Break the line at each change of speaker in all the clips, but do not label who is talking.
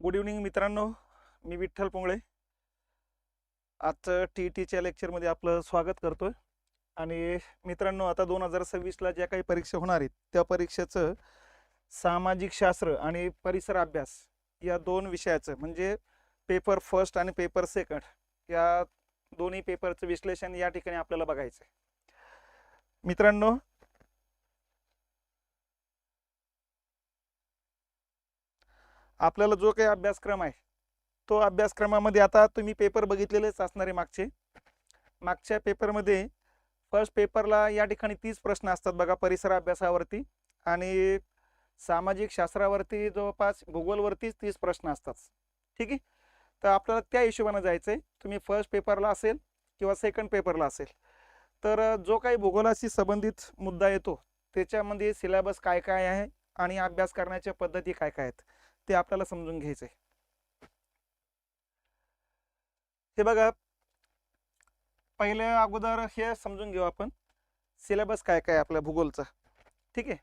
Good evening मित्रांनो मी विठ्ठल पोंगळे. आजचं T E टीच्या लेक्चरमध्ये आपलं स्वागत करतो आहे आणि मित्रांनो आता दोन हजार सव्वीसला ज्या काही परीक्षा होणार आहेत त्या परीक्षेचं सामाजिक शास्त्र आणि परिसर अभ्यास या दोन विषयाचं म्हणजे पेपर फर्स्ट आणि पेपर सेकंड या दोन्ही पेपरचं विश्लेषण या ठिकाणी आपल्याला बघायचं आहे मित्रांनो आपल्याला जो काही अभ्यासक्रम आहे तो अभ्यासक्रमामध्ये आता तुम्ही पेपर बघितलेलेच असणारे मागचे. मागच्या पेपरमध्ये फर्स्ट पेपरला या ठिकाणी तीस प्रश्न असतात बघा परिसर अभ्यासावरती आणि सामाजिक शास्त्रावरती जवळपास भूगोलवरतीच तीस प्रश्न असतात. ठीक आहे? तर आपल्याला त्या हिशोबानं जायचं आहे तुम्ही फर्स्ट पेपरला असेल किंवा सेकंड पेपरला असेल. तर जो काही भूगोलाशी संबंधित मुद्दा येतो त्याच्यामध्ये सिलेबस काय काय आहे आणि अभ्यास करण्याच्या पद्धती काय काय आहेत? ते आपल्याला समजून घ्यायचं आहे हे बघा पहिले अगोदर हे समजून घेऊ आपण. सिलेबस काय काय आपल्या भूगोलचा? ठीक आहे?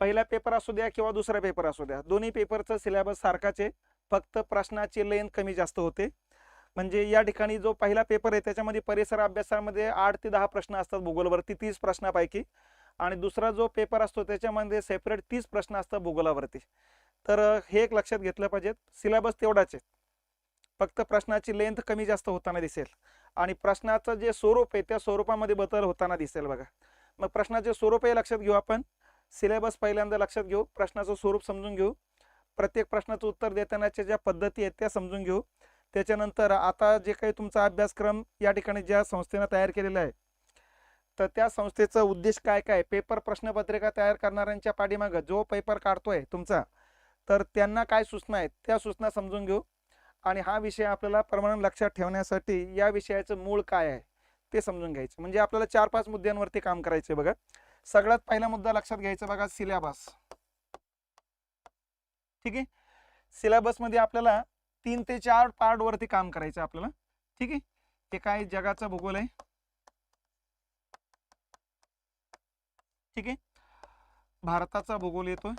पहिला पेपर असू द्या किंवा दुसरा पेपर असू द्या दोन्ही पेपरचं सिलेबस सारखाच आहे. फक्त प्रश्नाची लेन कमी जास्त होते. म्हणजे या ठिकाणी जो पहिला पेपर आहे त्याच्यामध्ये परिसर अभ्यासामध्ये आठ ते दहा प्रश्न असतात भूगोलावरती तीस प्रश्नापैकी. आणि दुसरा जो पेपर असतो त्याच्यामध्ये सेपरेट तीस प्रश्न असतात भूगोलावरती. तर हे एक लक्षात घेतलं पाहिजेत. सिलेबस तेवढाच आहे. फक्त प्रश्नाची लेंथ कमी जास्त होताना दिसेल. आणि प्रश्नाचं जे स्वरूप आहे त्या स्वरूपामध्ये बदल होताना दिसेल बघा. मग प्रश्नाचे स्वरूप हे लक्षात घेऊ आपण. सिलेबस पहिल्यांदा लक्षात घेऊ. प्रश्नाचं स्वरूप समजून घेऊ. प्रत्येक प्रश्नाचं उत्तर देतानाच्या ज्या पद्धती आहेत त्या समजून घेऊ. त्याच्यानंतर आता जे काही तुमचा अभ्यासक्रम या ठिकाणी ज्या संस्थेनं तयार केलेला आहे तर त्या संस्थेचा उद्देश काय काय? पेपर प्रश्नपत्रिका तयार करणाऱ्यांच्या पाठीमागं जो पेपर काढतोय तुमचा तर त्यांना काय सूचना आहेत त्या सूचना समजून घेऊ. आणि हा विषय आपल्याला प्रमाण लक्षात ठेवण्यासाठी या विषयाचं मूळ काय आहे ते समजून घ्यायचं. म्हणजे आपल्याला चार पाच मुद्द्यांवरती काम करायचं बघा. सगळ्यात पहिला मुद्दा लक्षात घ्यायचा बघा सिलेबस ठीक आहे? सिलेबसमध्ये आपल्याला तीन ते चार पार्ट वरती काम करायचं आपल्याला. ठीक आहे? ते काय जगाचा भूगोल आहे? ठीक आहे? भारताचा भूगोल येतोय.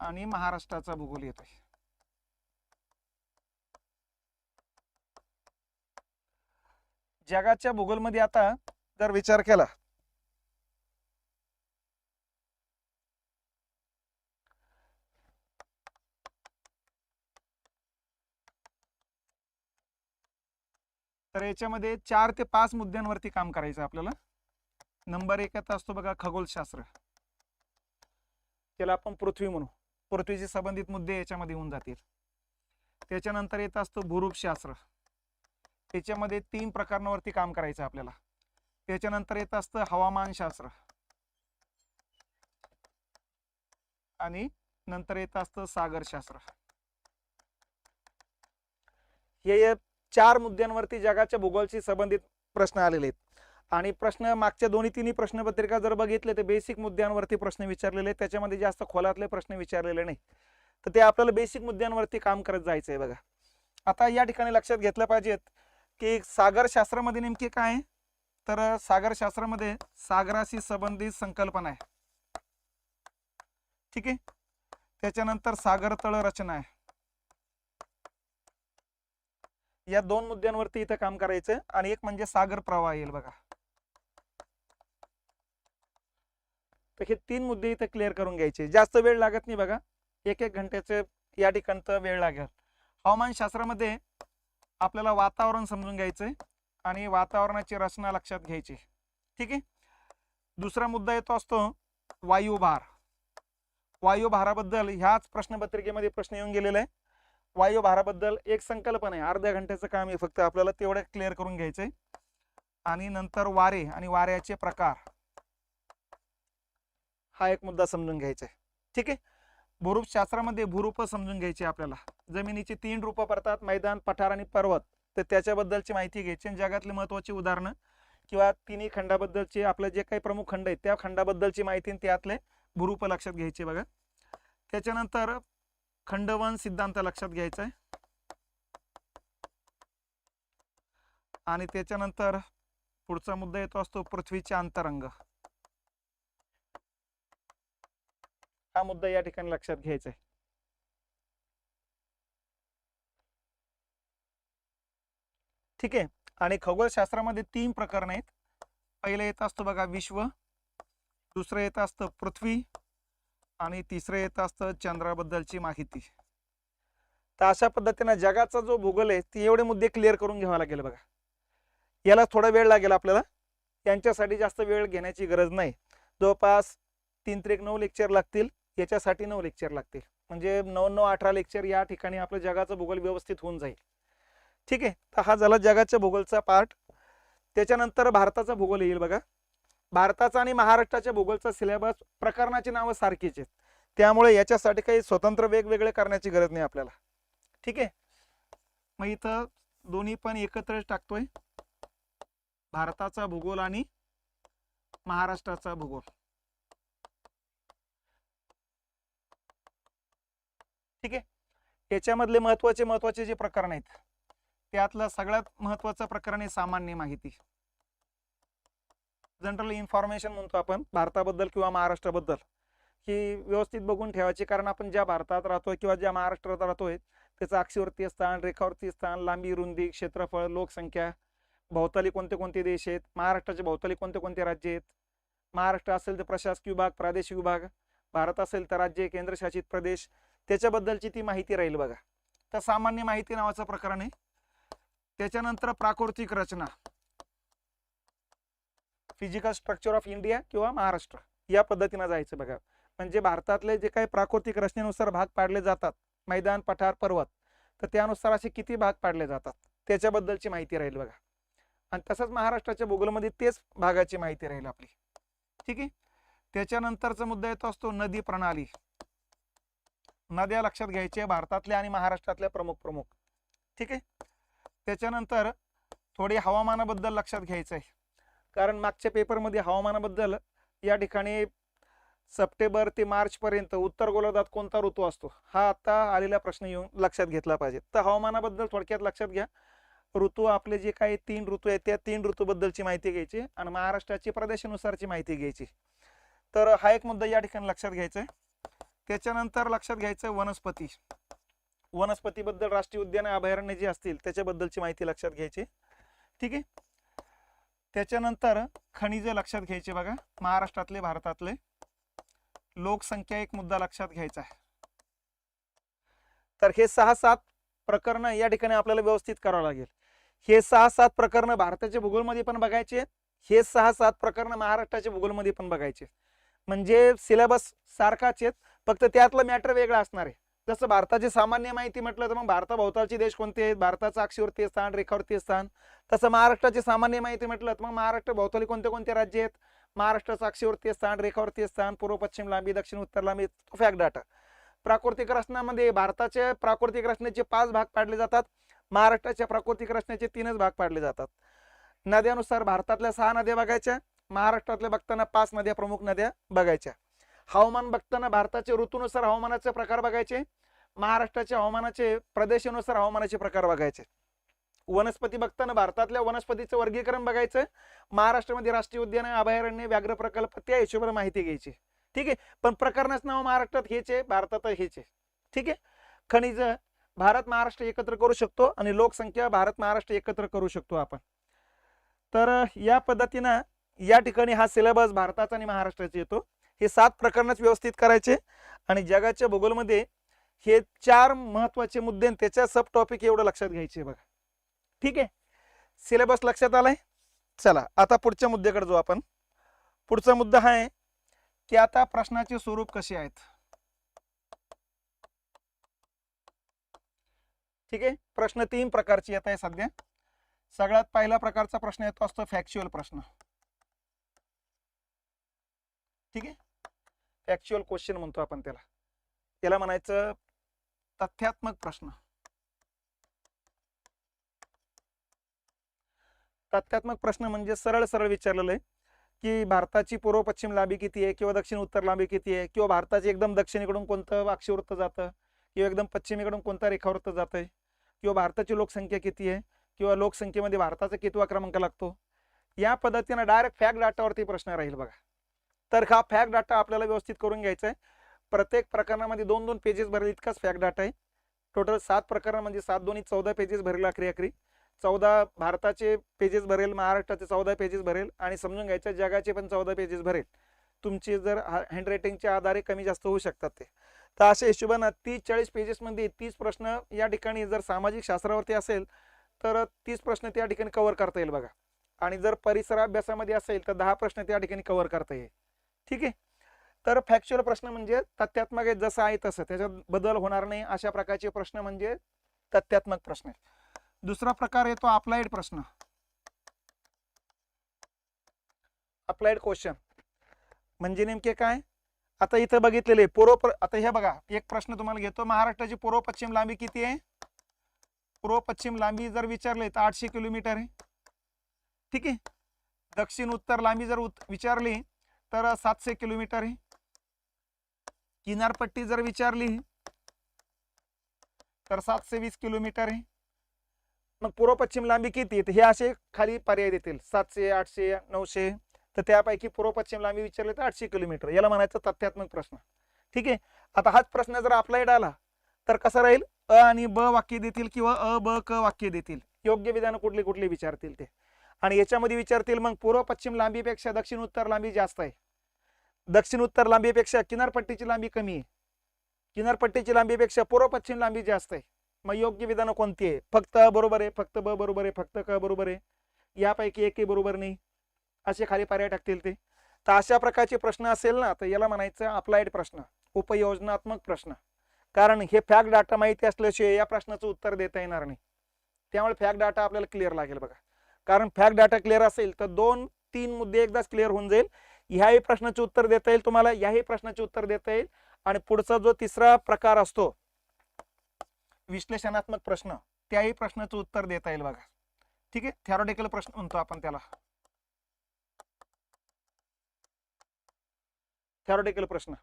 आणि महाराष्ट्राचा भूगोल येतोय. जगाच्या भूगोलमध्ये आता जर विचार केला तर याच्यामध्ये चार ते पाच मुद्द्यांवरती काम करायचं आपल्याला. नंबर एक आता असतो बघा खगोलशास्त्र. त्याला आपण पृथ्वी म्हणू. पृथ्वीशी संबंधित मुद्दे याच्यामध्ये होऊन जातील. त्याच्यानंतर येत असतो भूरूपशास्त्र. त्याच्यामध्ये तीन प्रकारांवरती काम करायचं आपल्याला. त्याच्यानंतर येत असतं हवामानशास्त्र. आणि नंतर येत असतं सागरशास्त्र. हे या चार मुद्द्यांवरती जगाच्या भूगोलशी संबंधित प्रश्न आलेले आहेत. आणि प्रश्न मागच्या दोन्ही तिन्ही प्रश्नपत्रिका जर बघितले तर बेसिक मुद्द्यांवरती प्रश्न विचारलेले आहेत. त्याच्यामध्ये जास्त खोलातले प्रश्न विचारलेले नाही तर ते आपल्याला बेसिक मुद्द्यांवरती काम करत जायचं आहे बघा. आता या ठिकाणी लक्षात घेतलं पाहिजेत की सागरशास्त्रामध्ये नेमके काय आहे? तर सागरशास्त्रामध्ये सागराशी संबंधित संकल्पना आहे. ठीक आहे? त्याच्यानंतर सागर तळ रचना आहे. या दोन मुद्द्यांवरती इथं काम करायचं आणि एक म्हणजे सागर प्रवाह येईल बघा. तर हे तीन मुद्दे इथं क्लिअर करून घ्यायचे. जास्त वेळ लागत नाही बघा. एक एक घंट्याचे या ठिकाणचं वेळ लागेल. हवामानशास्त्रामध्ये आपल्याला वातावरण समजून घ्यायचंय आणि वातावरणाची रचना लक्षात घ्यायची. ठीक आहे? दुसरा मुद्दा येतो असतो वायुभार. वायुभाराबद्दल ह्याच प्रश्नपत्रिकेमध्ये प्रश्न येऊन गेलेला आहे. वायुभाराबद्दल एक संकल्पना आहे अर्ध्या घंट्याचं काम आहे. फक्त आपल्याला तेवढं क्लिअर करून घ्यायचंय. आणि नंतर वारे आणि वाऱ्याचे प्रकार. हा एक मुद्दा समजून घ्यायचा आहे. ठीक आहे? भूरूपशास्त्रामध्ये भूरूप समजून घ्यायची आपल्याला. जमिनीची तीन रूपं पडतात मैदान पठार आणि पर्वत. तर त्याच्याबद्दलची माहिती घ्यायची आणि जगातली महत्त्वाची उदाहरणं किंवा तिन्ही खंडाबद्दलचे आपले जे काही प्रमुख खंड आहेत त्या खंडाबद्दलची माहिती आणि त्यातले भूरूप लक्षात घ्यायचे बघा. त्याच्यानंतर खंडवन सिद्धांत लक्षात घ्यायचा आहे. आणि त्याच्यानंतर पुढचा मुद्दा येतो असतो पृथ्वीचे अंतरंग. हा मुद्दा या ठिकाणी लक्षात घ्यायचा आहे ठीक? आहे आणि खगोलशास्त्रामध्ये तीन प्रकरण आहेत. पहिलं येत असतं बघा विश्व दुसरं येत असतं पृथ्वी आणि तिसरं येत असतं चंद्राबद्दलची माहिती. तर अशा पद्धतीनं जगाचा जो भूगोल आहे ते एवढे मुद्दे क्लिअर करून घ्यावा लागेल बघा. याला थोडा वेळ लागेल आपल्याला. यांच्यासाठी जास्त वेळ घेण्याची गरज नाही. जवळपास तीन त्रेक नऊ लेक्चर लागतील. याच्यासाठी नऊ लेक्चर लागतील. म्हणजे नऊ नऊ अठरा लेक्चर या ठिकाणी आपलं जगाचं भूगोल व्यवस्थित होऊन जाईल. ठीक आहे? तर हा झाला जगाच्या भूगोलचा पार्ट त्याच्यानंतर भारताचा भूगोल येईल बघा. भारताचा आणि महाराष्ट्राच्या भूगोलचा सिलेबस प्रकरणाची नावं सारखीच आहेत. त्यामुळे याच्यासाठी काही स्वतंत्र वेगवेगळे करण्याची गरज नाही आपल्याला. ठीक आहे? मग इथं दोन्ही पण एकत्रच टाकतोय. भारताचा भूगोल आणि महाराष्ट्राचा भूगोल. ठीक आहे? याच्यामधले महत्त्वाचे महत्त्वाचे जे प्रकरण आहेत त्यातलं सगळ्यात महत्वाचं प्रकरण आहे सामान्य माहिती. जनरल इन्फॉर्मेशन म्हणतो आपण भारताबद्दल किंवा महाराष्ट्राबद्दल. ही व्यवस्थित बघून ठेवायची कारण आपण ज्या भारतात राहतोय किंवा ज्या महाराष्ट्रात राहतोय त्याचं अक्षीवरती स्थान रेखावरती स्थान लांबी रुंदी क्षेत्रफळ लोकसंख्या भौताली कोणते कोणते देश आहेत महाराष्ट्राचे भौताली कोणते कोणते राज्य आहेत महाराष्ट्र असेल तर प्रशासकीय विभाग प्रादेशिक विभाग भारत असेल तर राज्य केंद्रशासित प्रदेश त्याच्याबद्दलची ती माहिती राहील बघा. तर सामान्य माहिती नावाचं प्रकरण आहे. त्याच्यानंतर प्राकृतिक रचना. फिजिकल स्ट्रक्चर ऑफ इंडिया किंवा महाराष्ट्र. या पद्धतीनं जायचं बघा. म्हणजे भारतातले जे काही प्राकृतिक रचनेनुसार भाग पाडले जातात मैदान पठार पर्वत तर त्यानुसार असे किती भाग पाडले जातात? त्याच्याबद्दलची माहिती राहील बघा. आणि तसंच महाराष्ट्राच्या भूगोलमध्ये तेच भागाची माहिती राहील आपली. ठीक आहे? त्याच्यानंतरचा मुद्दा येतो असतो नदी प्रणाली. नद्या लक्षात घ्यायच्या भारतातल्या आणि महाराष्ट्रातल्या प्रमुख प्रमुख. ठीक आहे? त्याच्यानंतर थोडी हवामानाबद्दल लक्षात घ्यायचं आहे कारण मागच्या पेपरमध्ये हवामानाबद्दल या ठिकाणी सप्टेंबर ते मार्चपर्यंत उत्तर गोलार्धात कोणता ऋतू असतो हा आता आलेला प्रश्न येऊन लक्षात घेतला पाहिजे. तर हवामानाबद्दल थोडक्यात लक्षात घ्या. ऋतू आपले जे काही तीन ऋतू आहेत त्या तीन ऋतूबद्दलची माहिती घ्यायची आणि महाराष्ट्राची प्रदेशानुसारची माहिती घ्यायची. तर हा एक मुद्दा या ठिकाणी लक्षात घ्यायचा आहे त्याच्यानंतर लक्षात घ्यायचं वनस्पती. वनस्पतीबद्दल राष्ट्रीय उद्यान अभयारण्य जे असतील त्याच्याबद्दलची माहिती लक्षात घ्यायची. ठीक आहे? त्याच्यानंतर खनिज लक्षात घ्यायचे बघा. महाराष्ट्रातले भारतातले. लोकसंख्या एक मुद्दा लक्षात घ्यायचा आहे. तर हे सहा सात प्रकरण या ठिकाणी आपल्याला व्यवस्थित करावं लागेल. हे सहा सात प्रकरण भारताच्या भूगोलमध्ये पण बघायचे हे सहा सात प्रकरण महाराष्ट्राच्या भूगोलमध्ये पण बघायचे म्हणजे सिलेबस सारखाच आहेत. फक्त त्यातलं मॅटर वेगळं असणार आहे. जसं भारताची सामान्य माहिती म्हटलं तर मग भारताभोवतालचे देश कोणते आहेत? भारताचं अक्षीवरती स्थान रेखावरती स्थान. तसं महाराष्ट्राची सामान्य माहिती म्हटलं तर मग महाराष्ट्र भोवताली कोणते कोणते राज्य आहेत? महाराष्ट्राचं अक्षीवरती स्थान रेखावरती स्थान पूर्व पश्चिम लांबी दक्षिण उत्तर लांबी फॅक्ट डाटा प्राकृतिक रचनामध्ये भारताच्या प्राकृतिक रचनेचे पाच भाग पाडले जातात. महाराष्ट्राच्या प्राकृतिक रचनेचे तीनच भाग पाडले जातात. नद्यानुसार भारतातल्या सहा नद्या बघायच्या महाराष्ट्रातल्या बघताना पाच नद्या प्रमुख नद्या बघायच्या. हवामान बघताना भारताचे ऋतूनुसार हवामानाचे प्रकार बघायचे महाराष्ट्राच्या हवामानाचे प्रदेशानुसार हवामानाचे प्रकार बघायचे. वनस्पती बघताना भारतातल्या वनस्पतीचं वर्गीकरण बघायचं महाराष्ट्रामध्ये राष्ट्रीय उद्यान अभयारण्य व्याघ्र प्रकल्प त्या हिशोबाने माहिती घ्यायची. ठीक आहे? पण प्रकरणाच नाव महाराष्ट्रात हेच आहे भारतात हेच आहे. ठीक आहे? खनिज भारत महाराष्ट्र एकत्र करू शकतो आणि लोकसंख्या भारत महाराष्ट्र एकत्र करू शकतो आपण. तर या पद्धतीनं या ठिकाणी हा सिलेबस भारताचा आणि महाराष्ट्राचा येतो. हे सात प्रकरणच व्यवस्थित करायचे. आणि जगाच्या भूगोलमध्ये हे चार महत्त्वाचे मुद्दे आणि त्याच्या सब टॉपिक एवढं लक्षात घ्यायचे बघा. ठीक आहे? सिलेबस लक्षात आलाय? चला आता पुढच्या मुद्द्याकडे जाऊ आपण. पुढचा मुद्दा हा आहे की आता प्रश्नाचे स्वरूप कसे आहेत? ठीक आहे? प्रश्न तीन प्रकारचे येत आहे सध्या. सगळ्यात पहिला प्रकारचा प्रश्न येतो असतो फॅक्च्युअल प्रश्न. ठीक आहे? फॅक्च्युअल क्वेश्चन म्हणतो आपण त्याला. त्याला म्हणायचं तथ्यात्मक प्रश्न. तथ्यात्मक प्रश्न म्हणजे सरळ सरळ विचारलेलं आहे की भारताची पूर्व पश्चिम लांबी किती आहे किंवा दक्षिण उत्तर लांबी किती आहे किंवा भारताची एकदम दक्षिणेकडून कोणतं अक्षवृत्त जातं किंवा एकदम पश्चिमेकडून कोणता रेखावृत्त जातंय किंवा भारताची लोकसंख्या किती आहे किंवा लोकसंख्येमध्ये भारताचा कितवा क्रमांक लागतो? या पद्धतीनं डायरेक्ट फॅक्ट डाटावरती प्रश्न राहील बघा. तर हा फॅक डाटा आपल्याला व्यवस्थित करून घ्यायचा आहे. प्रत्येक प्रकरणामध्ये दोन दोन पेजेस भरेल इतकाच फॅक डाटा आहे. टोटल सात प्रकरण म्हणजे सात दोन्ही चौदा पेजेस भरेल अखरी अखरी चौदा भारताचे पेजेस भरेल महाराष्ट्राचे चौदा पेजेस भरेल आणि समजून घ्यायच्या जगाचे पण चौदा पेजेस भरेल. तुमची जर हँड रायटिंगच्या आधारे कमी जास्त होऊ शकतात ते. तर अशा हिशोबानं तीस चाळीस पेजेसमध्ये तीस प्रश्न या ठिकाणी जर सामाजिक शास्त्रावरती असेल तर तीस प्रश्न त्या ठिकाणी कव्हर करता येईल बघा. आणि जर परिसर अभ्यासामध्ये असेल तर दहा प्रश्न त्या ठिकाणी कव्हर करता येईल. ठीक आहे? तर फॅक्च्युअल प्रश्न म्हणजे तथ्यात्मक आहे जसं आहे तसं. त्याच्यात बदल होणार नाही अशा प्रकारचे प्रश्न म्हणजे तथ्यात्मक प्रश्न आहेत. दुसरा प्रकार येतो अप्लाइड प्रश्न. अप्लाइड क्वेश्चन म्हणजे नेमके काय? आता इथं बघितलेले पूर्व प्र- आता हे बघा एक प्रश्न तुम्हाला घेतो. महाराष्ट्राची पूर्व पश्चिम लांबी किती आहे? पूर्व पश्चिम लांबी जर विचारले तर आठशे किलोमीटर आहे. ठीक आहे? दक्षिण उत्तर लांबी जर उत- विचारली तर सातशे किलोमीटर आहे. किनारपट्टी जर विचारली तर सातशे वीस किलोमीटर आहे. मग पूर्व पश्चिम लांबी किती आहे? हे असे खाली पर्याय देतील. सातशे आठशे नऊशे. तर त्यापैकी पूर्व पश्चिम लांबी विचारले तर आठशे किलोमीटर. याला म्हणायचं तथ्यात्मक प्रश्न. ठीक आहे? आता हाच प्रश्न जर अप्लाइड आला तर कसा राहील? अ आणि ब वाक्य देतील किंवा अ ब क वाक्य देतील? योग्य विधान कुठले कुठले विचारतील ते? आणि याच्यामध्ये विचारतील मग पूर्व पश्चिम लांबीपेक्षा दक्षिण उत्तर लांबी जास्त आहे. दक्षिण उत्तर लांबीपेक्षा किनारपट्टीची लांबी कमी आहे. किनारपट्टीची लांबीपेक्षा पूर्व पश्चिम लांबी जास्त आहे. मग योग्य विधानं कोणती आहे? फक्त बरोबर आहे फक्त ब बरोबर आहे फक्त क बरोबर आहे. यापैकी एकही बरोबर नाही. असे खाली पर्याय टाकतील ते. तर अशा प्रकारचे प्रश्न असेल ना तर याला म्हणायचं अप्लाइड प्रश्न उपयोजनात्मक प्रश्न. कारण हे फॅक्ट डाटा माहिती असल्याशिवाय या प्रश्नाचं उत्तर देता येणार नाही. त्यामुळे फॅक्ट डाटा आपल्याला क्लिअर लागेल बघा. कारण फॅक्ट डाटा क्लिअर असेल तर दोन तीन मुद्दे एकदाच क्लिअर होऊन जाईल. ह्याही प्रश्नाचे उत्तर देता येईल तुम्हाला याही प्रश्नाचे उत्तर देता येईल. आणि पुढचा जो तिसरा प्रकार असतो विश्लेषणात्मक प्रश्न त्याही प्रश्नाचं उत्तर देता येईल बघा. ठीक आहे? थेरॉटिकल प्रश्न म्हणतो आपण त्याला. थेरॉटिकल प्रश्न.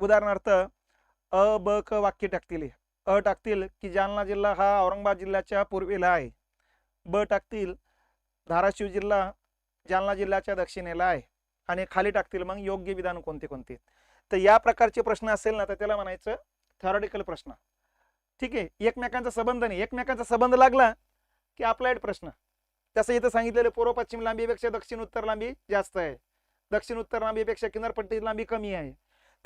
उदाहरणार्थ अ ब क वाक्य टाकतील अ टाकतील की जालना जिल्हा हा औरंगाबाद जिल्ह्याच्या पूर्वेला आहे. ब टाकतील धाराशिव जिल्हा जालना जिल्ह्याच्या दक्षिणेला आहे. आणि खाली टाकतील मग योग्य विधान कोणते कोणते? तर या प्रकारचे प्रश्न असेल ना तर त्याला म्हणायचं थॉरॉटिकल प्रश्न. ठीक आहे? एकमेकांचा संबंध नाही. एकमेकांचा संबंध लागला की अप्लाइड प्रश्न. तसं इथं सांगितलेलं पूर्व पश्चिम लांबीपेक्षा दक्षिण उत्तर लांबी जास्त आहे. दक्षिण उत्तर लांबीपेक्षा किनारपट्टी लांबी कमी आहे.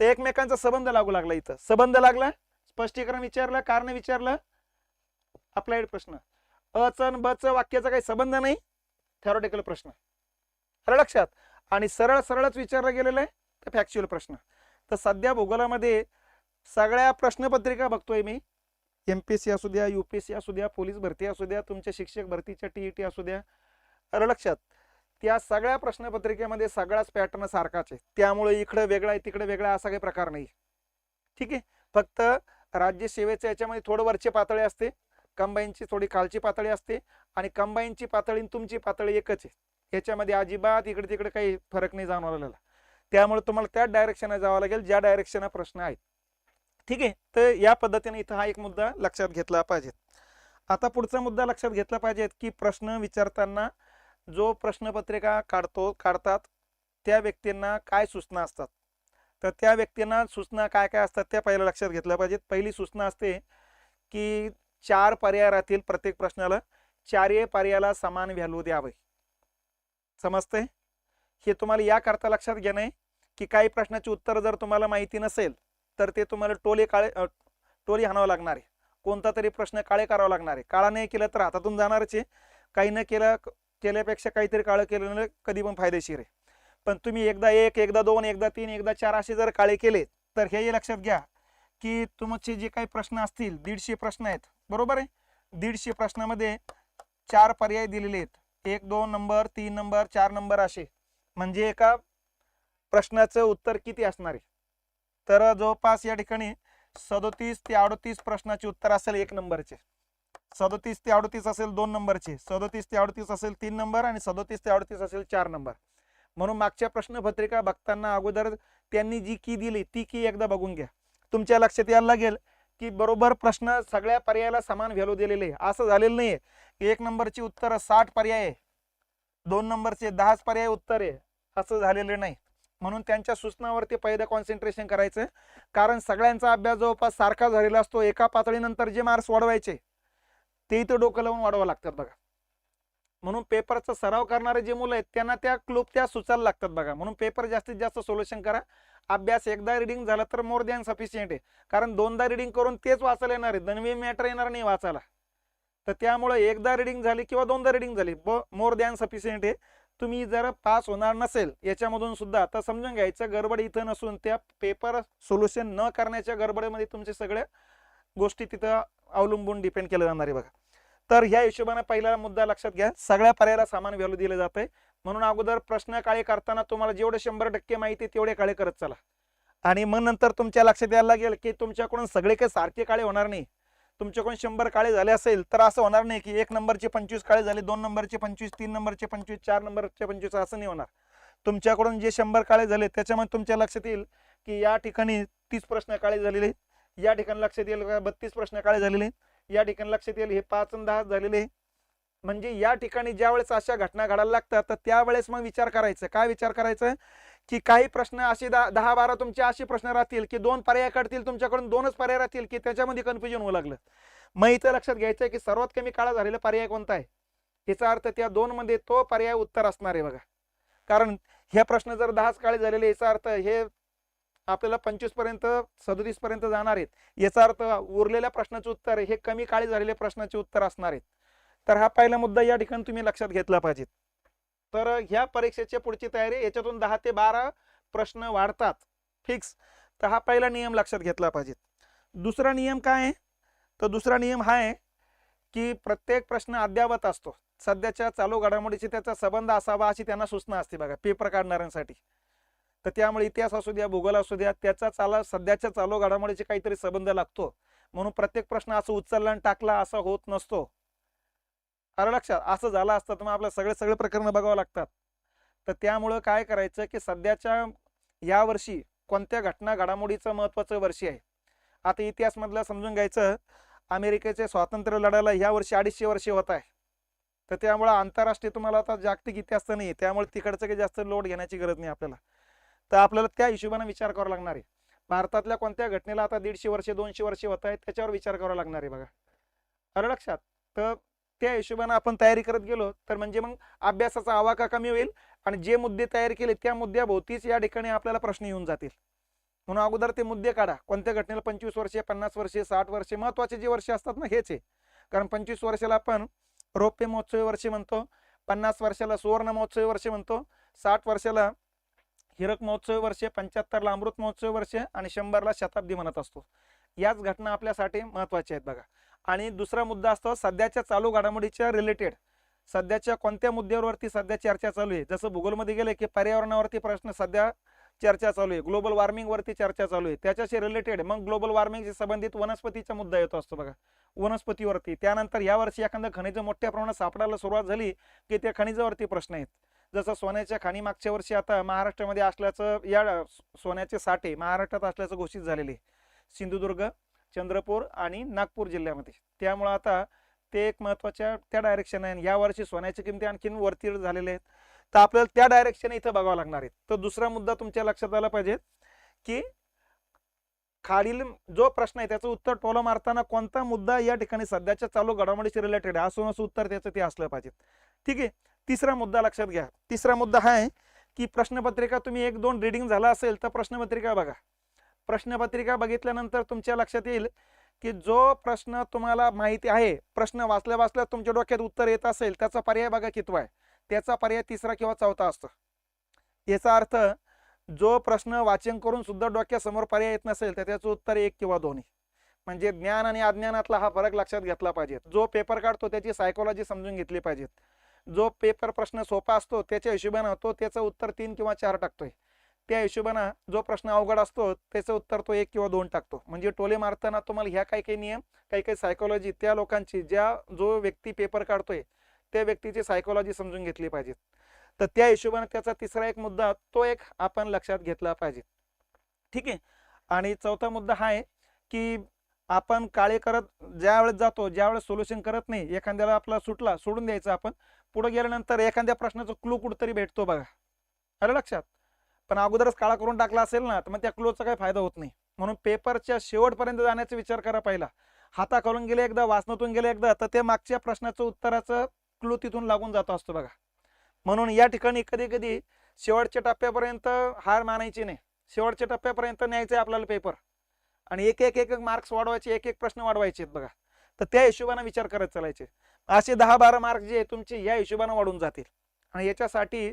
तर एकमेकांचा संबंध लागू लागला इथं. संबंध लागला स्पष्टीकरण विचारलं कारण विचारलं अप्लाइड प्रश्न. अ च ब च वाक्याचा काही संबंध नाही. थेरॉटिकल प्रश्न. आलं लक्षात? आणि सरळ सरळच विचारलं गेलेलं आहे तर फॅक्च्युअल प्रश्न. तर सध्या भूगोलामध्ये सगळ्या प्रश्नपत्रिका बघतोय मी. एम पी एस सी असू द्या यू पी एस सी असू द्या पोलीस भरती असू द्या तुमच्या शिक्षक भरतीच्या टी ई टी असू द्या. अरे लक्षात? त्या सगळ्या प्रश्नपत्रिकेमध्ये सगळाच पॅटर्न सारखाच आहे. त्यामुळे इकडं वेगळा आहे तिकडे वेगळा असा काही प्रकार नाही. ठीक आहे? फक्त राज्यसेवेच्या याच्यामध्ये थोडं वरचे पातळी असते. कंबाईनची थोडी खालची पातळी असते आणि कंबाईनची पातळी आणि तुमची पातळी एकच आहे. याच्यामध्ये अजिबात इकडे तिकडे काही फरक नाही जाणवलेला. त्यामुळे तुम्हाला त्याच डायरेक्शनला जावं लागेल ज्या डायरेक्शनला प्रश्न आहेत. ठीक आहे? तर या पद्धतीने इथं हा एक मुद्दा लक्षात घेतला पाहिजे. आता पुढचा मुद्दा लक्षात घेतला पाहिजे की प्रश्न विचारताना जो प्रश्नपत्रिका काढतो काढतात त्या व्यक्तींना काय सूचना असतात? तर त्या व्यक्तींना सूचना काय काय असतात त्या पहिल्या लक्षात घेतल्या पाहिजेत. पहिली सूचना असते की चार पर्याय राहतील प्रत्येक प्रश्नाला चारही पर्यायाला समान व्हॅल्यू द्यावे. समजते हे तुम्हाला याकरता लक्षात घेणं आहे की काही प्रश्नाचे उत्तर जर तुम्हाला माहिती नसेल तर ते तुम्हाला टोले काळे टोली हाणावं लागणार आहे. कोणता तरी प्रश्न काळे करावा लागणार आहे. काळा नाही केलं तर हातातून जाणारच आहे. काही न केलं केल्यापेक्षा काहीतरी काळं केलं कधी पण फायदेशीर आहे. पण तुम्ही एकदा एक एकदा दोन एकदा तीन एकदा चार असे जर काळे केले तर हेही लक्षात घ्या. की तुमचे जे काही प्रश्न असतील दीडशे प्रश्न आहेत बरोबर आहे? दीडशे प्रश्नामध्ये चार पर्याय दिलेले आहेत. एक दोन नंबर तीन नंबर चार नंबर असे. म्हणजे एका प्रश्नाचं उत्तर किती असणार आहे? तर जवळपास या ठिकाणी सदोतीस ते अडोतीस प्रश्नाचे उत्तर असेल एक नंबरचे. सदोतीस ते अडोतीस असेल दोन नंबरचे. सदोतीस ते अडोतीस असेल तीन नंबर आणि सदोतीस ते अडोतीस असेल चार नंबर. म्हणून मागच्या प्रश्नपत्रिका बघताना अगोदर त्यांनी जी की दिली ती की एकदा बघून घ्या. तुमच्या लक्षात यायला लागेल की बरोबर प्रश्न सगळ्या पर्यायाला समान व्हॅल्यू दिलेले आहे. असं झालेलं नाहीये. की एक नंबरची उत्तर साठ पर्याय आहे. दोन नंबरचे दहाच पर्याय उत्तर आहे. असं झालेलं नाही. म्हणून त्यांच्या सूचनावरती पहिलं कॉन्सन्ट्रेशन करायचं. कारण सगळ्यांचा अभ्यास जवळपास सारखा झालेला असतो. एका पातळीनंतर जे मार्क्स वाढवायचे ते इथं डोकं लावून वाढवावं लागतात बघा. म्हणून पेपरचा सराव करणारे जे मुलं आहेत त्यांना त्या क्लुप्त्या सुचायला लागतात बघा. म्हणून पेपर जास्तीत जास्त सोल्युशन करा. अभ्यास एकदा रिडिंग झाला तर मोर दॅन सफिशियंट आहे. कारण दोनदा रिडिंग करून तेच वाचायला येणार आहे दनवी मॅटर येणार नाही वाचायला. तर त्यामुळे एकदा रिडिंग झाली किंवा दोनदा रिडिंग झाली मोर दॅन सफिशियंट आहे. तुम्ही जर पास होणार नसेल याच्यामधून सुद्धा तर समजून घ्यायचं गडबड इथं नसून त्या पेपर सोल्युशन न करण्याच्या गडबडीमध्ये तुमचे सगळ्या गोष्टी तिथं अवलंबून डिपेंड केलं जाणार आहे बघा. तर ह्या हिशोबाने पहिला मुद्दा लक्षात घ्या. सगळ्या पर्यायाला सामान व्हॅल्यू दिलं जात. आहे म्हणून अगोदर प्रश्न काळे करताना तुम्हाला जेवढे शंभर टक्के माहिती आहे तेवढे काळे करत चला. आणि मग नंतर तुमच्या लक्षात यायला लागेल की तुमच्याकडून सगळे काही सारखे काळे होणार नाही. तुमच्याकडून शंभर काळे झाले असेल तर असं होणार नाही की एक नंबरचे पंचवीस काळे झाले दोन नंबरचे पंचवीस तीन नंबरचे पंचवीस चार नंबरचे पंचवीस असं नाही होणार. तुमच्याकडून जे शंभर काळे झाले त्याच्यामध्ये तुमच्या लक्षात येईल की या ठिकाणी तीस प्रश्न काळे झालेले या ठिकाणी लक्षात येईल बत्तीस प्रश्न काळे झालेले या ठिकाणी लक्षात येईल हे पाच आणि दहा झालेले म्हणजे या ठिकाणी ज्या वेळेस अशा घटना घडायला लागतात तर त्यावेळेस मग विचार करायचं. काय विचार करायचं? की काही प्रश्न असे दहा दहा बारा तुमचे असे प्रश्न राहतील की दोन पर्याय काढतील तुमच्याकडून दोनच पर्याय राहतील की त्याच्यामध्ये कन्फ्युजन होऊ लागलं. मग इथं लक्षात घ्यायचं आहे की सर्वात कमी काळा झालेला पर्याय कोणता आहे? याचा अर्थ त्या दोन मध्ये तो पर्याय उत्तर असणार आहे बघा. कारण ह्या प्रश्न जर दहाच काळे झालेले याचा अर्थ हे आपल्याला पंचवीसपर्यंत सदोतीस पर्यंत जाणार आहेत. याचा अर्थ उरलेल्या प्रश्नाचे उत्तर हे कमी काळी झालेल्या प्रश्नाचे उत्तर असणार आहेत. तर हा पहिला मुद्दा या ठिकाणी तुम्ही लक्षात घेतला पाहिजे. तर ह्या परीक्षेची पुढची तयारी याच्यातून दहा ते बारा प्रश्न वाढतात. फिक्स. तर हा पहिला नियम लक्षात घेतला पाहिजे. दुसरा नियम काय आहे? तर दुसरा नियम हा आहे की प्रत्येक प्रश्न अद्यावत असतो. सध्याच्या चालू घडामोडीशी त्याचा संबंध असावा अशी त्यांना सूचना असते बघा पेपर काढणाऱ्यांसाठी. तर त्यामुळे इतिहास असू द्या भूगोल असू द्या त्याचा चाला सध्याच्या चालू घडामोडीचे काहीतरी संबंध लागतो. म्हणून प्रत्येक प्रश्न असं उचलला आणि टाकला असा होत नसतो. अरे लक्षात असं झालं असतं तर मग आपल्याला सगळे सगळे प्रकरण बघावं लागतात. तर त्यामुळं काय करायचं की सध्याच्या या वर्षी कोणत्या घटना घडामोडीचं महत्वाचं वर्षी आहे? आता इतिहासमधलं समजून घ्यायचं अमेरिकेचे स्वातंत्र्य लढायला ह्या वर्षी अडीचशे वर्षे होत आहे. तर त्यामुळं आंतरराष्ट्रीय तुम्हाला आता जागतिक इतिहास नाही आहे त्यामुळे तिकडचं काही जास्त लोड घेण्याची गरज नाही आपल्याला. तर आपल्याला त्या हिशोबाने विचार करावा लागणार आहे. भारतातल्या कोणत्या घटनेला आता दीडशे वर्षे दोनशे वर्षे होत आहेत त्याच्यावर विचार करावा लागणार आहे बघा. अरे लक्षात? तर त्या हिशोबाने आपण तयारी करत गेलो तर म्हणजे मग अभ्यासाचा आवाका कमी होईल आणि जे मुद्दे तयार केले त्या मुद्द्याभोवतीच या ठिकाणी आपल्याला प्रश्न येऊन जातील. म्हणून अगोदर ते मुद्दे काढा. कोणत्या घटनेला पंचवीस वर्षे पन्नास वर्षे साठ वर्षे महत्त्वाचे जे वर्षे असतात ना हेच आहे. कारण पंचवीस वर्षाला आपण रौप्य महोत्सवी वर्षे म्हणतो पन्नास वर्षाला सुवर्ण महोत्सवी वर्षे म्हणतो साठ वर्षाला हिरक महोत्सवी वर्षे पंच्याहत्तरला अमृत महोत्सवी वर्षे आणि शंभरला शताब्दी म्हणत असतो. याच घटना आपल्यासाठी महत्त्वाच्या आहेत बघा. आणि दुसरा मुद्दा असतो सध्याच्या चालू घडामोडीच्या रिलेटेड सध्याच्या कोणत्या मुद्द्यावरती सध्या चर्चा चालू आहे? जसं भूगोलमध्ये गेले की पर्यावरणावरती प्रश्न सध्या चर्चा चालू आहे. ग्लोबल वॉर्मिंगवरती चर्चा चालू आहे. त्याच्याशी रिलेटेड मग ग्लोबल वॉर्मिंगशी संबंधित वनस्पतीचा मुद्दा येतो असतो बघा. वनस्पतीवरती. त्यानंतर यावर्षी एखादं खनिज मोठ्या प्रमाणात सापडायला सुरुवात झाली की त्या खनिजावरती प्रश्न आहेत. जसं सोन्याच्या खाणी मागच्या वर्षी आता महाराष्ट्रामध्ये असल्याचं या सोन्याचे साठे महाराष्ट्रात असल्याचं घोषित झालेले. सिंधुदुर्ग चंद्रपूर आणि नागपूर जिल्ह्यामध्ये. त्यामुळं आता ते एक महत्त्वाच्या त्या डायरेक्शन आहे. या वर्षी सोन्याच्या किमती आणखीन वरती झालेले आहेत. तर आपल्याला त्या डायरेक्शन इथं बघावं लागणार आहे तर दुसरा मुद्दा तुमच्या लक्षात आला पाहिजे की खालील जो प्रश्न आहे त्याचं उत्तर टोलं मारताना कोणता मुद्दा या ठिकाणी सध्याच्या चालू घडामोडीशी रिलेटेड आहे? असं उत्तर त्याचं ते असलं पाहिजे. ठीक आहे. तिसरा मुद्दा लक्षात घ्या. तिसरा मुद्दा हा आहे की प्रश्नपत्रिका तुम्ही एक दोन रिडिंग झाला असेल तर प्रश्नपत्रिका बघा. प्रश्नपत्रिका बघितल्यानंतर तुमच्या लक्षात येईल की जो प्रश्न तुम्हाला माहिती आहे प्रश्न वाचल्या वाचल्या तुमच्या डोक्यात उत्तर येत असेल त्याचा पर्याय बघा कितवा आहे. त्याचा पर्याय तिसरा किंवा चौथा असतो. याचा अर्थ जो प्रश्न वाचन करून सुद्धा डोक्यासमोर पर्याय येत नसेल तर त्याचं उत्तर एक किंवा दोन्ही म्हणजे ज्ञान आणि अज्ञानातला हा फरक लक्षात घेतला पाहिजे. जो पेपर काढतो त्याची सायकोलॉजी समजून घेतली पाहिजे. जो पेपर प्रश्न सोपा असतो त्याच्या हिशोबानं तो त्याचं उत्तर तीन किंवा चार टाकतोय. त्या हिशोबानं जो प्रश्न अवघड असतो त्याचं उत्तर तो एक किंवा दोन टाकतो. म्हणजे टोले मारताना तुम्हाला ह्या काही काही नियम काही काही सायकोलॉजी त्या लोकांची ज्या जो व्यक्ती पेपर काढतोय त्या व्यक्तीची सायकोलॉजी समजून घेतली पाहिजे. तर त्या हिशोबाने त्याचा तिसरा एक मुद्दा तो एक आपण लक्षात घेतला पाहिजे. ठीक आहे? आणि चौथा मुद्दा हा आहे की आपण काळे करत ज्यावेळेस जातो ज्यावेळेस सोल्युशन करत नाही एखाद्याला आपला सुटला सोडून द्यायचं आपण. पुढे गेल्यानंतर एखाद्या प्रश्नाचा क्लू कुठतरी भेटतो बघा. अरे लक्षात? पण अगोदरच काळा करून टाकला असेल ना तर मग त्या क्लूचा काही फायदा होत नाही. म्हणून पेपरच्या शेवटपर्यंत जाण्याचा विचार करा पहिला. हाताखालून गेले एकदा वाचनातून गेले एकदा तर ते मागच्या प्रश्नाचं उत्तराचं क्लू तिथून लागून जातो असतो बघा. म्हणून या ठिकाणी कधी कधी शेवटच्या टप्प्यापर्यंत हार मानायची नाही. शेवटच्या टप्प्यापर्यंत न्यायचं आहे आपल्याला पेपर आणि एक एक एक मार्क्स वाढवायचे एक एक प्रश्न वाढवायचे आहेत बघा. तर त्या हिशोबाने विचार करत चालायचे. असे दहा बारा मार्क जे आहे तुमचे या हिशोबाने वाढून जातील. आणि याच्यासाठी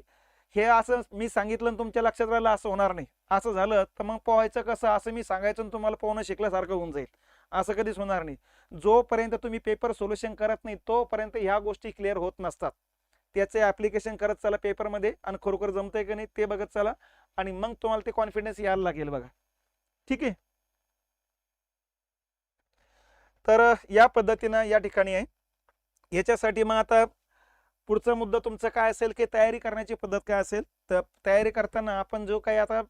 हे असं मी सांगितलं आणि तुमच्या लक्षात राहिलं असं होणार नाही. असं झालं तर मग पोहायचं कसं? असं मी सांगायचं आणि तुम्हाला पोहणं शिकल्यासारखं होऊन जाईल. असं कधीच होणार नाही. जोपर्यंत तुम्ही पेपर सोल्युशन करत नाही तोपर्यंत ह्या गोष्टी क्लिअर होत नसतात. त्याचे ऍप्लिकेशन करत चला पेपरमध्ये आणि खरोखर जमतंय की नाही ते बघत चला आणि मग तुम्हाला ते कॉन्फिडन्स यायला लागेल बघा. ठीक आहे? तर या पद्धतीनं या ठिकाणी आहे. याच्यासाठी मग आता पुढचा मुद्दा तुमचं काय असेल की तयारी करण्याची पद्धत काय असेल? तर तयारी करताना आपण जो काही आता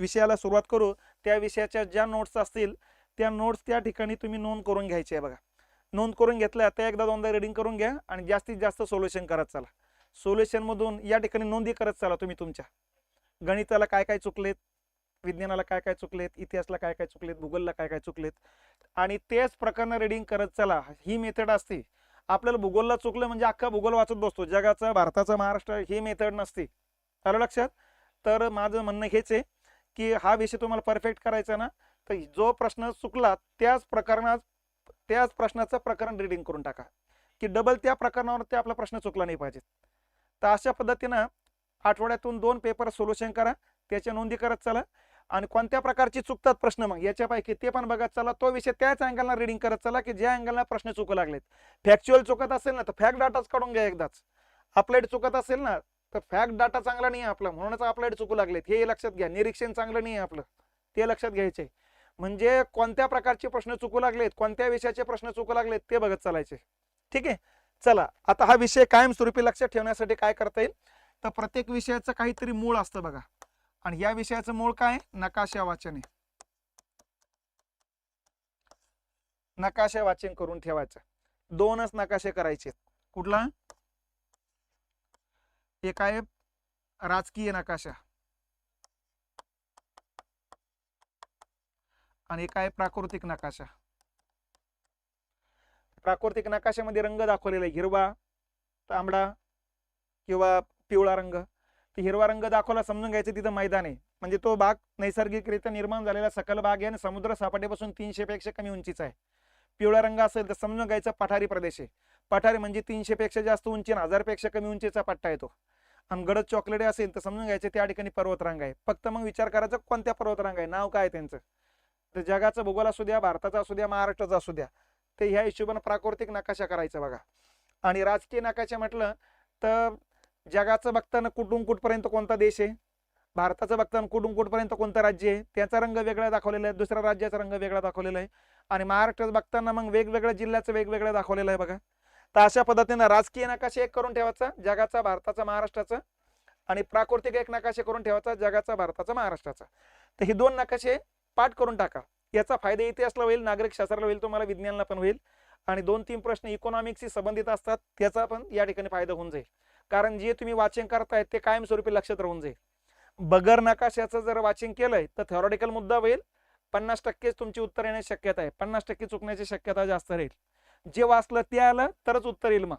विषयाला सुरुवात करू त्या विषयाच्या ज्या नोट्स असतील त्या नोट्स त्या ठिकाणी तुम्ही नोंद करून घ्यायची आहे बघा. नोंद करून घेतल्या त्या एकदा दोनदा रिडिंग करून घ्या आणि जास्तीत जास्त सोल्युशन करत चला. सोल्युशनमधून या ठिकाणी नोंदी करत चला तुम्ही तुमच्या. गणिताला काय काय चुकलेत विज्ञानाला काय काय चुकलेत इतिहासला काय काय चुकलेत भूगोलला काय काय चुकलेत आणि तेच प्रकारनं रिडिंग करत चला. ही मेथड असते. आपल्याला भूगोलला चुकलं म्हणजे अख्खा भूगोल वाचत बसतो. जगाचं भारताचं महाराष्ट्र ही मेथड नसते. आलं लक्षात? तर माझं म्हणणं हेच आहे की हा विषय तुम्हाला परफेक्ट करायचा ना तर जो प्रश्न चुकला त्याच प्रकरणात त्याच प्रश्नाचं प्रकरण रिडिंग करून टाका. की डबल त्या प्रकरणावर ते आपला प्रश्न चुकला नाही पाहिजे. तर अशा पद्धतीनं आठवड्यातून दोन पेपर सोल्युशन करा त्याच्या नोंदी करत चला. आणि कोणत्या प्रकारची चुकतात प्रश्न मग? याच्यापैकी ते पण बघत चला. तो विषय त्याच अँगलला रिडिंग करत चला की ज्या अँगलला प्रश्न चुकू लागलेत. फॅक्च्युअल चुकत असेल ना तर फॅक्ट डाटाच काढून घ्या एकदाच. अपलाईड चुकत असेल ना तर फॅक्ट डाटा चांगला नाही आहे आपला. म्हणूनच अपलाईड चुकू लागलेत. हे लक्षात घ्या. निरीक्षण चांगलं नाही आहे आपलं. ते लक्षात घ्यायचे म्हणजे कोणत्या प्रकारचे प्रश्न चुकू लागलेत कोणत्या विषयाचे प्रश्न चुकू लागलेत ते बघत चालायचे ठीक आहे? चला. आता हा विषय कायमस्वरूपी लक्षात ठेवण्यासाठी काय करता येईल? तर प्रत्येक विषयाचं काहीतरी मूळ असतं बघा. आणि या विषयाचं मूळ काय? नकाशा वाचन आहे. नकाशा वाचन करून ठेवायचं. दोनच नकाशे करायचे कुठला? एक आहे राजकीय नकाशा. आणि एक आहे प्राकृतिक नकाशा. प्राकृतिक नकाशामध्ये रंग दाखवलेला आहे हिरवा तांबडा किंवा पिवळा रंग. तर हिरवा रंग दाखवला समजून घ्यायचं तिथं मैदान आहे. म्हणजे तो भाग नैसर्गिकरित्या निर्माण झालेला सकल भाग आहे आणि समुद्र सपाटीपासून तीनशे पेक्षा कमी उंचीचा आहे. पिवळा रंग असेल तर समजून घ्यायचा पठारी प्रदेश आहे. पठारी म्हणजे तीनशे पेक्षा जास्त उंची आणि हजारपेक्षा कमी उंचीचा पट्टा येतो आणि गडद चॉकलेट असेल तर समजून घ्यायचे त्या ठिकाणी पर्वतरांग आहे. फक्त मग विचार करायचा कोणत्या पर्वतरांग आहे? नाव काय आहे त्यांचं? तर जगाचा भूगोल असू द्या भारताचा असू द्या महाराष्ट्राचा असू द्या ते ह्या हिशोबाने प्राकृतिक नकाशा करायचा बघा. आणि राजकीय नकाशा म्हटलं तर जगाचं बघताना कुठून कुठपर्यंत कोणता देश आहे? भारताचं बघताना कुठून कुठपर्यंत कोणतं राज्य आहे? त्याचा रंग वेगळा दाखवलेला आहे दुसऱ्या राज्याचा रंग वेगळा दाखवलेला आहे. आणि महाराष्ट्रात बघताना मग वेगवेगळ्या जिल्ह्याचं वेगवेगळं दाखवलेलं आहे बघा. तर अशा पद्धतीनं राजकीय नकाशे एक करून ठेवायचा जगाचा भारताचा महाराष्ट्राचा. आणि प्राकृतिक एक नकाशे करून ठेवायचा जगाचा भारताचा महाराष्ट्राचा. तर हे दोन नकाशे पाठ करून टाका. याचा फायदा इतिहासला होईल नागरिक शास्त्राला होईल तुम्हाला विज्ञानला पण होईल. आणि दोन तीन प्रश्न इकॉनॉमिक्सशी संबंधित असतात त्याचा पण या ठिकाणी फायदा होऊन जाईल. कारण जे तुम्ही वाचन करताय ते कायमस्वरूपी लक्षात राहून जाईल. बगर नकाशाचं जर वाचन केलंय तर थेरॉटिकल मुद्दा होईल. पन्नास टक्केच तुमची उत्तर येण्याची शक्यता आहे. पन्नास टक्के चुकण्याची शक्यता जास्त राहील. जे वाचलं ते आलं तरच उत्तर येईल मग.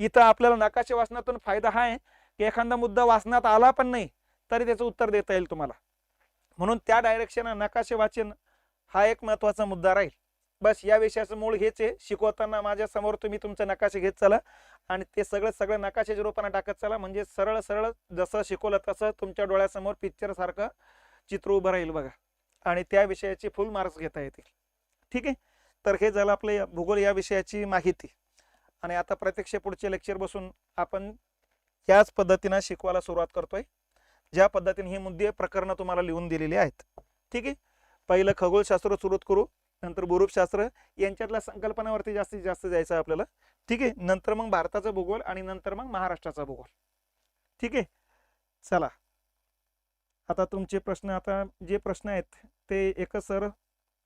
इथं आपल्याला नकाशे वाचनातून फायदा हा आहे की एखादा मुद्दा वाचनात आला पण नाही तरी त्याचं उत्तर देता येईल तुम्हाला. म्हणून त्या डायरेक्शन नकाशे वाचन हा एक महत्त्वाचा मुद्दा राहील. बस या विषयाचं मूळ हेच आहे. शिकवताना माझ्यासमोर तुम्ही तुमचा नकाशे घेत चला. आणि ते सगळं सगळं नकाशाच्या रूपाने टाकत चला. म्हणजे सरळ सरळ जसं शिकवलं तसं तुमच्या डोळ्यासमोर पिक्चर सारखं चित्र उभं राहील बघा. आणि त्या विषयाचे फुल मार्क्स घेता येतील. ठीक आहे? तर हे झालं आपलं या भूगोल या विषयाची माहिती. आणि आता प्रत्यक्ष पुढचे लेक्चर बसून आपण याच पद्धतीनं शिकवायला सुरुवात करतोय. ज्या पद्धतीने ही मुद्दे प्रकरणं तुम्हाला लिहून दिलेली आहेत. ठीक आहे? पहिलं खगोलशास्त्र सुरुवात करू. नंतर भूरूपशास्त्र यांच्यातल्या संकल्पनावरती जास्तीत जास्त जायचं आहे आपल्याला. ठीक आहे? नंतर मग भारताचा भूगोल आणि नंतर मग महाराष्ट्राचा भूगोल. ठीक आहे? चला. आता तुमचे प्रश्न आता जे प्रश्न आहेत ते एकच सर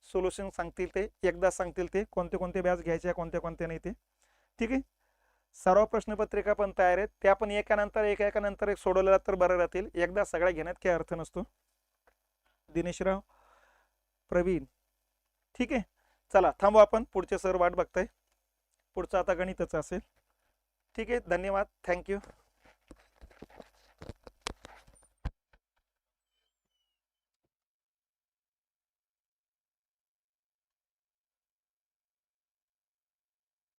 सोल्युशन सांगतील ते एकदा सांगतील ते कोणते कोणते बॅच घ्यायचे कोणते कोणते नाही ते. ठीक आहे? सर्व प्रश्नपत्रिका पण तयार आहेत. त्या पण एकानंतर एक एकानंतर एक सोडवल्या तर बरं राहतील. एकदा सगळ्या घेण्यात काही अर्थ नसतो. दिनेशराव प्रवीण. ठीक आहे. चला थांबू आपण. पुढचे सर वाट बघताय. पुढचं आता गणितच असेल. ठीक आहे धन्यवाद. थँक्यू